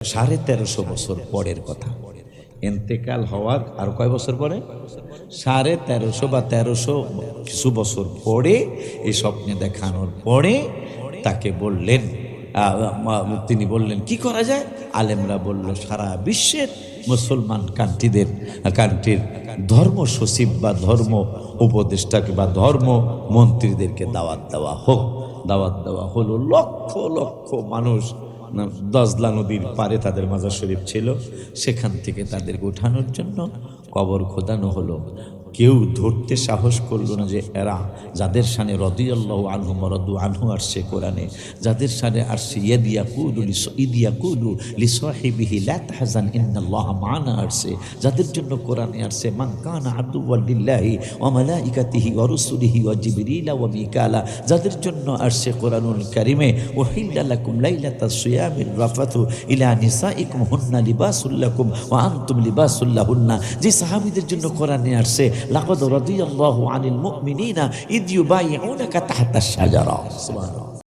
সাড়ে তেরোশো বছর পরের কথা। এন্তেকাল হওয়ার আর কয় বছর পরে? সাড়ে তেরোশো বা তেরোশো কিছু বছর পরে এই স্বপ্নে দেখানোর পরে তাকে বললেন তিনি বললেন, কি করা যায়? আলেমরা বলল, সারা বিশ্বের মুসলমান কান্ট্রিদের, কান্ট্রির ধর্ম সচিব বা ধর্ম উপদেষ্টাকে বা ধর্ম মন্ত্রীদেরকে দাওয়াত দেওয়া হোক। দাওয়াত দেওয়া হলো লক্ষ লক্ষ মানুষ দজলা নদীর পারে তাদের মাজার শরীফ ছিল। সেখান থেকে তাদেরকে উঠানোর জন্য কবর খোদানো হলো। কেউ ধরতে সাহস করল না যে এরা যাদের সানে রদিয়াল্লাহ আনহু মরদু আনহু আসছে কোরআনে, যাদের সানে আসছে ইয়েদিয়া কুলু ইদিয়া কুলু লি সাহিবিহি লা তাহজান, ইন্নাল্লাহ মানা আসছে, যাদের জন্য কোরআনে আসছে, মান কানা আদুওয়াল্লিল্লাহি ওয়া মালাইকাতিহি ওয়া রুসুলিহি ওয়া জিবরিলা ওয়া মিকালা, যাদের জন্য আসছে কোরআনুল কারিমে ওহিল্লা লাকুম লাইলাতা সিয়ামির রাফাতু ইলা নিসাইকুম হুন্না লিবাসুল লাকুম ওয়া আনতুম লিবাসুল লাহুন্না, যে সাহাবীদের জন্য কোরআনে আসছে لقد رضي الله عن المؤمنين إذ يبايعونك تحت الشجرة. سبحان الله